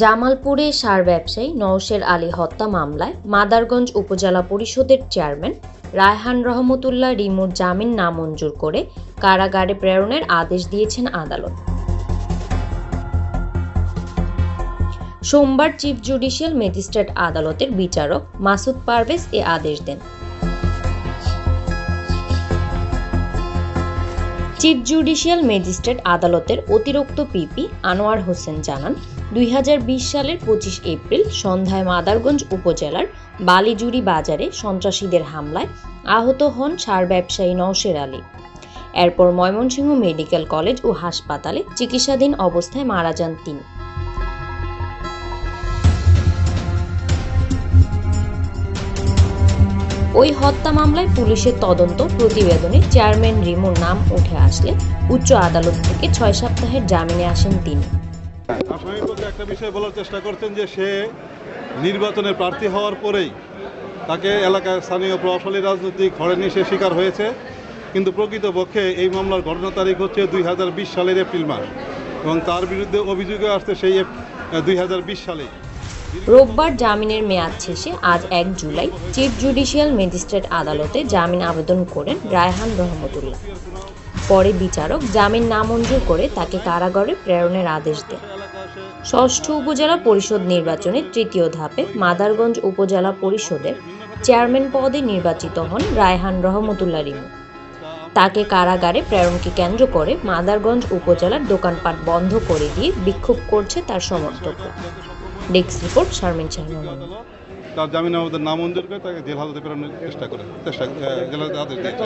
জামালপুরে সার ব্যবসায়ী নওশের আলী হত্যা মামলায় মাদারগঞ্জ উপজেলা পরিষদের চেয়ারম্যান রায়হান রহমতুল্লাহ রিমুর জামিন নামঞ্জুর করে কারাগারে প্রেরণের আদেশ দিয়েছেন আদালত। সোমবার চিফ জুডিশিয়াল ম্যাজিস্ট্রেট আদালতের বিচারক মাসুদ পারভেজ এ আদেশ দেন। চিফ জুডিশিয়াল ম্যাজিস্ট্রেট আদালতের অতিরিক্ত পিপি আনোয়ার হোসেন জানান, দুই হাজার বিশ সালের পঁচিশ এপ্রিল সন্ধ্যায় মাদারগঞ্জ উপজেলার বালিজুরি বাজারে সন্ত্রাসীদের হামলায় আহত হন সার ব্যবসায়ী নওশের আলী। এরপর ময়মনসিংহ মেডিকেল কলেজ ও হাসপাতালে চিকিৎসাধীন অবস্থায় মারা যান তিনি। ওই হত্যা মামলায় পুলিশের তদন্ত প্রতিবেদনে চেয়ারম্যান রিমুর নাম উঠে আসলে উচ্চ আদালত থেকে ছয় সপ্তাহের জামিনে আসেন তিনি। আসামি পক্ষে একটা বিষয় বলার চেষ্টা করছেন যে সে নির্বাচনে প্রার্থী হওয়ার পরেই তাকে এলাকার স্থানীয় প্রভাবশালী রাজনৈতিক হরেনি সে শিকার হয়েছে। কিন্তু প্রকৃতপক্ষে এই মামলার ঘটনা তারিখ হচ্ছে দুই হাজার বিশ সালের এপ্রিল মাস এবং তার বিরুদ্ধে অভিযোগে আসছে সেই দুই হাজার বিশ সালে। রোববার জামিনের মেয়াদ শেষে আজ এক জুলাই চিফ জুডিশিয়াল ম্যাজিস্ট্রেট আদালতে জামিন আবেদন করেন রায়হান রহমতুল্লাহ। পরে বিচারক জামিন নামঞ্জুর করে তাকে কারাগারে প্রেরণের আদেশ দেন। ষষ্ঠ উপজেলা পরিষদ নির্বাচনের তৃতীয় ধাপে মাদারগঞ্জ উপজেলা পরিষদের চেয়ারম্যান পদে নির্বাচিত হন রায়হান রহমতুল্লাহ রিমু। তাকে কারাগারে প্রেরণকে কেন্দ্র করে মাদারগঞ্জ উপজেলার দোকানপাট বন্ধ করে দিয়ে বিক্ষোভ করছে তার সমর্থকরা। ডেস্ক রিপোর্ট, শারমিন শাহনান তার জামিন আবেদন নামঞ্জুর করে তাকে জেল হাজতে প্রেরণের চেষ্টা করে, চেষ্টা জেল হাজতে আদেশ দিয়েছে